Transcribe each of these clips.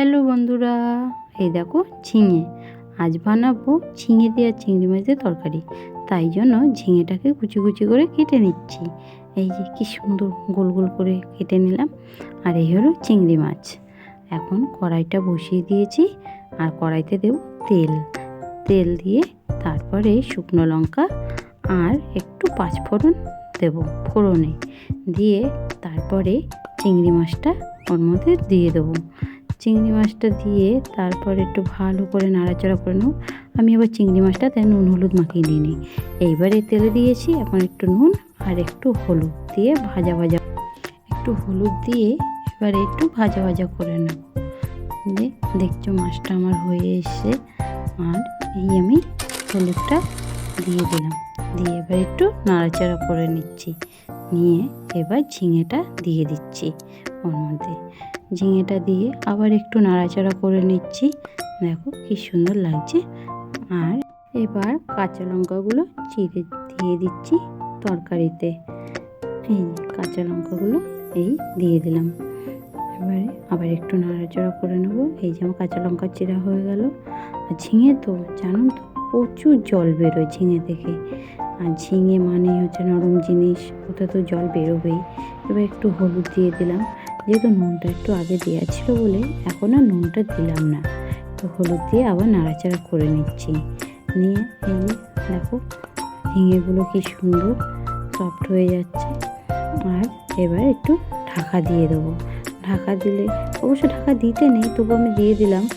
Hello বন্ধুরা, এই দেখো ঝিঙে। আজ বানাবো ঝিঙে দেওয়া চিংড়ি মাছের তরকারি। তাই জন্য ঝিঙেটাকে কুচি কুচি করে কেটে নিচ্ছি। এই যে কি সুন্দর গোল গোল করে কেটে নিলাম। আর এই হলো চিংড়ি মাছ। এখন কড়াইটা বসিয়ে দিয়েছি। আর কড়াইতে দেব তেল। তেল দিয়ে তারপরে শুকনো লঙ্কা আর একটু পাঁচফোড়ন দেব ফোড়নে। দিয়ে তারপরে চিংড়ি মাছটা ওর মধ্যে দিয়ে দেবো। চিংড়ি মাছটা দিয়ে তারপর একটু ভালো করে নাড়াচাড়া করে নেব আমি আবার চিংড়ি মাছটা তাই নুন, হলুদ মাখিয়ে নিয়ে নিই। এইবারে তেলে দিয়েছি এখন একটু নুন আর একটু হলুদ দিয়ে ভাজা ভাজা। একটু হলুদ দিয়ে এবারে একটু ভাজা ভাজা করে নেব যে দেখছ মাছটা আমার হয়ে এসছে আর এই আমি হলুদটা দিয়ে দিলাম। দিয়ে এবার একটু নাড়াচাড়া করে নিচ্ছি। নিয়ে এবার ঝিঙেটা দিয়ে দিচ্ছি ওর মধ্যে। ঝিঙেটা দিয়ে আবার একটু নাড়াচাড়া করে নিচ্ছি। দেখো কি সুন্দর লাগছে। আর এবার কাঁচা লঙ্কাগুলো চিড়ে দিয়ে দিচ্ছি তরকারিতে। এই কাঁচা লঙ্কাগুলো এই দিয়ে দিলাম। এবারে আবার একটু নাড়াচাড়া করে নেব। এই যে আমার কাঁচা লঙ্কা চিরা হয়ে গেল। আর ঝিঙে তো, জানো তো, প্রচুর জল বেরোয় ঝিঙে থেকে। আর ঝিঙে মানেই হচ্ছে নরম জিনিস ওটা তো জল বেরোবেই। এবার একটু হলুদ দিয়ে দিলাম। যেহেতু নুনটা একটু আগে দেওয়া ছিল বলে এখন আর নুনটা দিলাম না। তো হলুদ দিয়ে আবার নাড়াচাড়া করে নিচ্ছি। নিয়ে এই দেখো ঝিঙেগুলো কি সুন্দর সফট হয়ে যাচ্ছে। আর এবার একটু ঢাকা দিয়ে দেবো। ঢাকা দিলে, অবশ্য ঢাকা দিতে নেই, তবু আমি দিয়ে দিলাম।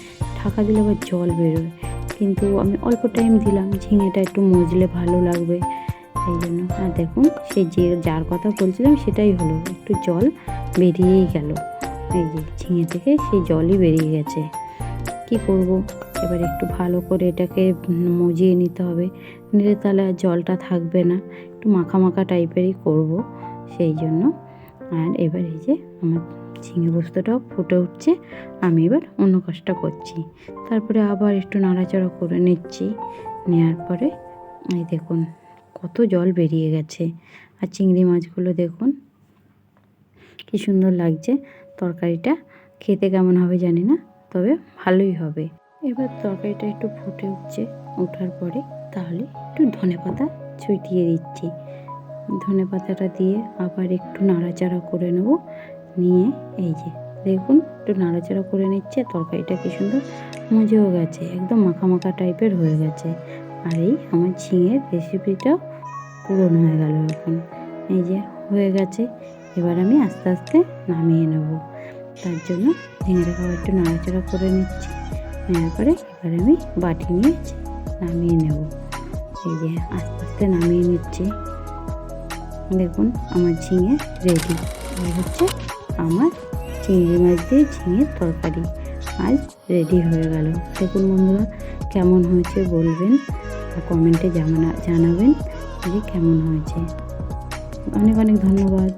ঢাকা দিলে আবার জল বেরোয়। কিন্তু আমি অল্প টাইম দিলাম, ঝিঙেটা একটু মজলে ভালো লাগবে। এই জন্য। আর দেখুন, সেই যে যার কথা বলছিলাম সেটাই হলো। একটু জল বেরিয়েই গেল। এই যে ঝিঙে থেকে সেই জলই বেরিয়ে গেছে। কি করব? এবার একটু ভালো করে এটাকে মজিয়ে নিতে হবে। নিলে তাহলে আর জলটা থাকবে না। একটু মাখা টাইপেরই করব সেই জন্য। আর এবার এই যে আমার ঝিঙে বস্তুটাও ফুটে উঠছে। আমি এবার অন্য কাজটা করছি। তারপরে আবার একটু নাড়াচাড়া করে নিচ্ছি। নেওয়ার পরে এই দেখুন, কত জল বেরিয়ে গেছে। আর চিংড়ি মাছগুলো দেখুন কি সুন্দর লাগছে তরকারিটা। খেতে কেমন হবে জানি না, তবে ভালোই হবে। এবার তরকারিটা একটু ফুটে উঠছে, ওঠার পরে তাহলে একটু ধনে পাতা ছুটিয়ে দিচ্ছি। ধনে পাতাটা দিয়ে আবার একটু নাড়াচাড়া করে নেব। নিয়ে এই যে, দেখুন একটু নাড়াচাড়া করে নিচ্ছে, তরকারিটা কি সুন্দর মজেও গেছে, একদম মাখা মাখা টাইপের হয়ে গেছে। আর এই আমার ঝিঙের রেসিপিটা পূরণ হয়ে গেল এখন। এই যে, হয়ে গেছে। এবার আমি আস্তে আস্তে নামিয়ে নেব। তার জন্য ঝিঙেটাকে আবার একটু নাড়াচাড়া করে নিচ্ছি। নেওয়ার পরে এবার আমি বাটি নিয়ে নামিয়ে নেব। এই যে আস্তে আস্তে নামিয়ে নিচ্ছি। দেখুন আমার ঝিঙে রেডি এই হচ্ছে আমার চিংড়ি মাছ দিয়ে ঝিঙের তরকারি আজ রেডি হয়ে গেল। দেখুন বন্ধুরা কেমন হয়েছে বলবেন আর কমেন্টে জানা জানাবেন যে কেমন হয়েছে। অনেক অনেক ধন্যবাদ।